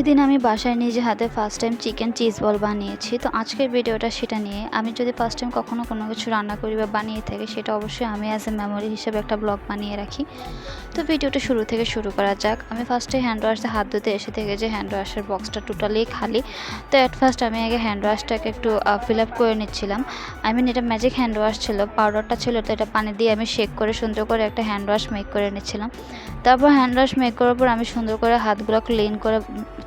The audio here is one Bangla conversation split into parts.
সেদিন আমি বাসায় নিজে হাতে first time chicken cheese ball বানিয়েছি, তো আজকের ভিডিওটা সেটা নিয়ে। আমি যদি ফার্স্ট টাইম কখনো কোনো কিছু রান্না করি বা বানিয়ে থাকি, সেটা অবশ্যই আমি অ্যাজ এ মেমোরি হিসেবে একটা ব্লগ বানিয়ে রাখি। তো ভিডিওটা শুরু থেকে শুরু করা যাক। আমি ফার্স্টে হ্যান্ড ওয়াশে হাত ধুতে এসে থেকে যে হ্যান্ড ওয়াশের বক্সটা টোটালি খালি। তো অ্যাট ফার্স্ট আমি আগে হ্যান্ড ওয়াশটাকে একটু ফিল আপ করে নিচ্ছিলাম। আই মিন এটা ম্যাজিক হ্যান্ড ওয়াশ ছিল পাউডারটা ছিল, তো এটা পানি দিয়ে আমি শেক করে সুন্দর করে একটা হ্যান্ড ওয়াশ মেক করে নিচ্ছিলাম। তারপর হ্যান্ড ওয়াশ মেক করার পর আমি সুন্দর করে হাতগুলো ক্লিন করে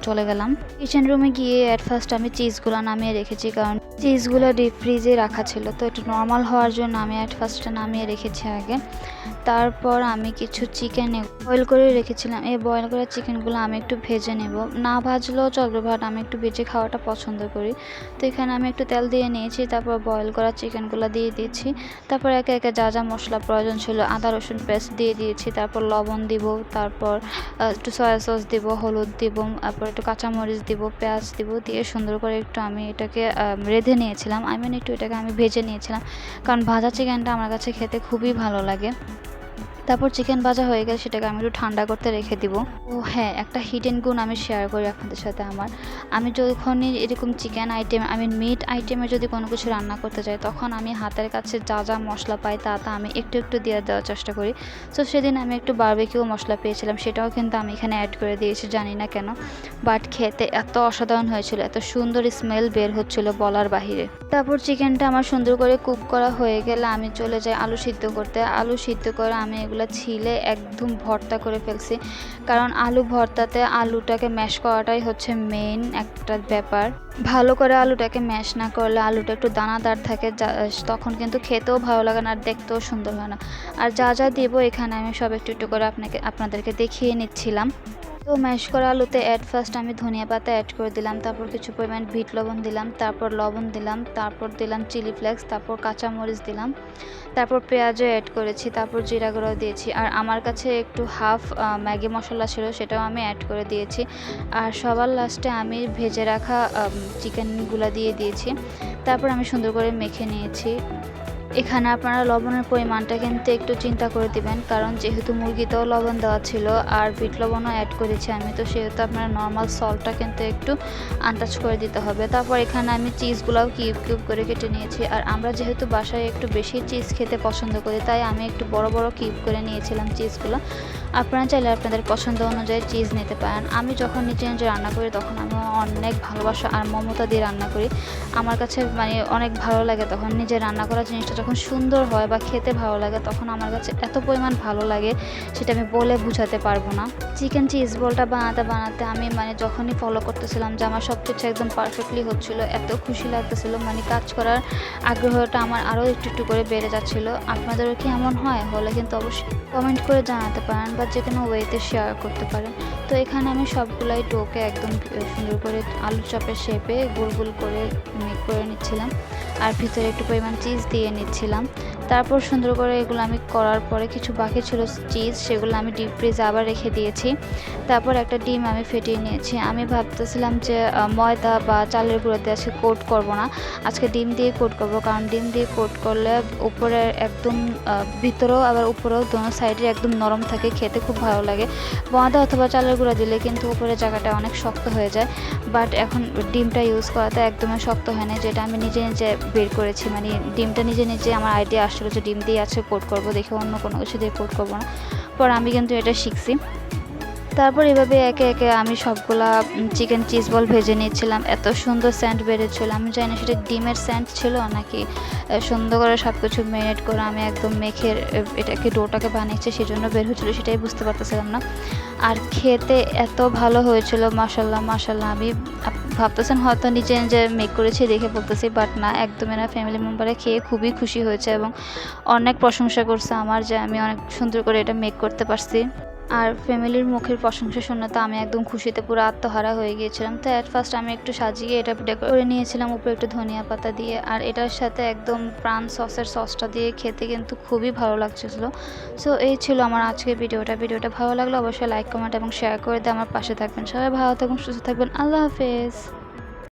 চলে গেলাম। কিচেন রুমে গিয়ে অ্যাট ফার্স্ট আমি চিজগুলো নামিয়ে রেখেছি কারণ চিজগুলো ডিপ ফ্রিজে রাখা ছিল, তো একটু নর্মাল হওয়ার জন্য আমি অ্যাট ফার্স্টটা নামিয়ে রেখেছি আগে। তারপর আমি কিছু চিকেন বয়েল করে রেখেছিলাম। এই বয়েল করা চিকেনগুলো আমি একটু ভেজে নেব। না ভাজলেও চলবে বাট আমি একটু ভেজে খাওয়াটা পছন্দ করি। তো এখানে আমি একটু তেল দিয়ে নিয়েছি, তারপর বয়েল করা চিকেনগুলো দিয়ে দিয়েছি। তারপর একে একে যা যা মশলা প্রয়োজন ছিল, আদা, রসুন পেস্ট দিয়ে দিয়েছি। তারপর লবণ দিব, তারপর একটু সয়া সস দিব, হলুদ দিব, তারপর একটু কাঁচামরিচ দিব, পেঁয়াজ দিব, দিয়ে সুন্দর করে একটু আমি এটাকে রেঁধে নিয়েছিলাম। আই মিন একটু এটাকে আমি ভেজে নিয়েছিলাম। কারণ ভাজা চিকেনটা আমার কাছে খেতে খুবই ভালো লাগে। তারপর চিকেন ভাজা হয়ে গেলে সেটাকে আমি একটু ঠান্ডা করতে রেখে দিব। ও হ্যাঁ একটা হিডেন গুণ আমি শেয়ার করি আপনাদের সাথে আমার। আমি যখনই এরকম চিকেন আইটেম আমি মিট আইটেমে যদি কোনো কিছু রান্না করতে যাই, তখন আমি হাতের কাছে যা যা মশলা পাই তা তা আমি একটু একটু দিয়ে দেওয়ার চেষ্টা করি। তো সেদিন আমি একটু বারবিকিউ মশলা পেয়েছিলাম, সেটাও কিন্তু আমি এখানে অ্যাড করে দিয়েছি, জানি না কেন। বাট খেতে এত অসাধারণ হয়েছিল, এত সুন্দর স্মেল বের হচ্ছিল বলার বাহিরে। তারপর চিকেনটা আমার সুন্দর করে কুক করা হয়ে গেলে আমি চলে যাই আলু সিদ্ধ করতে। আলু সিদ্ধ করে আমি এগুলো ছিলে একদম ভর্তা করে ফেলছি। কারণ আলু ভর্তাতে আলুটাকে ম্যাশ করাটাই হচ্ছে মেইন একটা ব্যাপার। ভালো করে আলুটাকে ম্যাশ না করলে আলুটা একটু দানাদার থাকে তখন কিন্তু খেতেও ভালো লাগে না আর দেখতেও সুন্দর হয় না। আর যা যা দিব এখানে আমি সব একটু একটু করে আপনাকে আপনাদেরকে দেখিয়ে নিচ্ছিলাম। তো ম্যাশ করা আলুতে অ্যাড ফার্স্ট আমি ধনিয়া পাতা অ্যাড করে দিলাম, তারপর কিছু পরিমাণ ভিট লবণ দিলাম, তারপর লবণ দিলাম, তারপর দিলাম চিলি ফ্লেক্স তারপর কাঁচামরিচ দিলাম, তারপর পেঁয়াজও অ্যাড করেছি, তারপর জিরা গুঁড়ো দিয়েছি, আর আমার কাছে একটু হাফ ম্যাগি মশলা ছিল সেটাও আমি অ্যাড করে দিয়েছি, আর সবার লাস্টে আমি ভেজে রাখা চিকেনগুলো দিয়ে দিয়েছি, তারপর আমি সুন্দর করে মেখে নিয়েছি। এখানে আপনারা লবণের পরিমাণটা কিন্তু একটু চিন্তা করে দিবেন, কারণ যেহেতু মুরগিতেও লবণ দেওয়া ছিল আর বিট লবণও অ্যাড করেছি আমি, তো সেহেতু আপনারা নর্মাল সল্টটা কিন্তু একটু আন্দাজ করে দিতে হবে। তারপর এখানে আমি চিজগুলাও কিউব কিউব করে কেটে নিয়েছি, আর আমরা যেহেতু বাসায় একটু বেশি চিজ খেতে পছন্দ করি, তাই আমি একটু বড় বড় কিউব করে নিয়েছিলাম চিজগুলো আপনারা চাইলে আপনাদের পছন্দ অনুযায়ী চিজ নিতে পারেন। আমি যখন নিজে নিজে রান্না করি, তখন আমি অনেক ভালোবাসা আর মমতা দিয়ে রান্না করি। আমার কাছে মানে অনেক ভালো লাগে তখন নিজে রান্না করা জিনিসটা যখন সুন্দর হয় বা খেতে ভালো লাগে, তখন আমার কাছে এত পরিমাণ ভালো লাগে সেটা আমি বলে বোঝাতে পারব না। চিকেন চিজ বলটা বানাতে বানাতে আমি মানে যখনই ফলো করতেছিলাম যে আমার সব কিছু একদম পারফেক্টলি হচ্ছিল, এত খুশি লাগতেছিল মানে কাজ করার আগ্রহটা আমার আরও একটু একটু করে বেড়ে যাচ্ছিল। আপনাদেরও কি এমন হয়? হলে কিন্তু অবশ্যই কমেন্ট করে জানাতে পারেন বা যে কোনো ওয়েতে শেয়ার করতে পারেন। তো এখানে আমি সবগুলাই টোকে একদম সুন্দর করে আলু চপের শেপে গোল গোল করে মেক করে নিচ্ছিলাম। আর ভিতরে একটু পরিমাণ চিজ দিয়ে নিচ্ছিলাম। তারপর সুন্দর করে এগুলো আমি করার পরে কিছু বাকি ছিল চিজ সেগুলো আমি ডিপ ফ্রিজে আবার রেখে দিয়েছি। তারপর একটা ডিম আমি ফেটিয়ে নিয়েছি। আমি ভাবতেছিলাম যে ময়দা বা চালের গুঁড়োতে আজকে কোট করব না। আজকে ডিম দিয়ে কোট করব, কারণ ডিম দিয়ে কোট করলে উপরে একদম ভিতরেও আবার উপরেও দোনো সাইডে একদম নরম থাকে, খেতে খুব ভালো লাগে। ময়দা অথবা চালের গুঁড়া দিলে কিন্তু উপরে জায়গাটা অনেক শক্ত হয়ে যায়। বাট এখন ডিমটা ইউজ করাতে একদমই শক্ত হয় না যেটা আমি নিজে নিজে বের করেছি। মানে ডিমটা নিজে নিজে আমার আইডিয়া আসছিল যে ডিম দিয়ে আছে কোট করব। দেখে অন্য কোনো কিছু দিয়ে কোট করব না। পর আমি কিন্তু এটা শিখছি। তারপর এভাবে একে একে আমি সবগুলা চিকেন চিজ বল ভেজে নিয়েছিলাম। এত সুন্দর স্যান্ড বেড়েছিল। আমি জানি না, সেটা ডিমের স্যান্ড ছিল নাকি সুন্দর করে সব কিছু ম্যারিনেট করে আমি একদম মেখে এটাকে ডোটাকে বানিয়েছি সেই জন্য বের হয়েছিল, সেটাই বুঝতে পারতেছিলাম না। আর খেতে এত ভালো হয়েছিল মাসাল্লাহ মাসাল্লাহ আমি ভাবতেছেন হয়তো নিজে নিজে মেক করেছি, দেখে বলতেছি বাট না একদমই না ফ্যামিলি মেম্বারে খেয়ে খুবই খুশি হয়েছে এবং অনেক প্রশংসা করছে আমার যে আমি অনেক সুন্দর করে এটা মেক করতে পারছি। আর ফ্যামিলির মুখের প্রশংসা শুনে তো আমি একদম খুশিতে পুরো আত্মহারা হয়ে গিয়েছিলাম। তো অ্যাট ফার্স্ট আমি একটু সাজিয়ে এটা ডেকোরেট করে নিয়েছিলাম, উপরে একটু ধনিয়া পাতা দিয়ে। আর এটার সাথে একদম প্রাণ সসের সসটা দিয়ে খেতে কিন্তু খুবই ভালো লাগছিল। সো এই ছিল আমার আজকের ভিডিওটা। ভিডিওটা ভালো লাগলে অবশ্যই লাইক কমেন্ট এবং শেয়ার করে দিয়ে আমার পাশে থাকবেন। সবাই ভালো থাকুন, সুস্থ থাকবেন। আল্লাহ হাফেজ।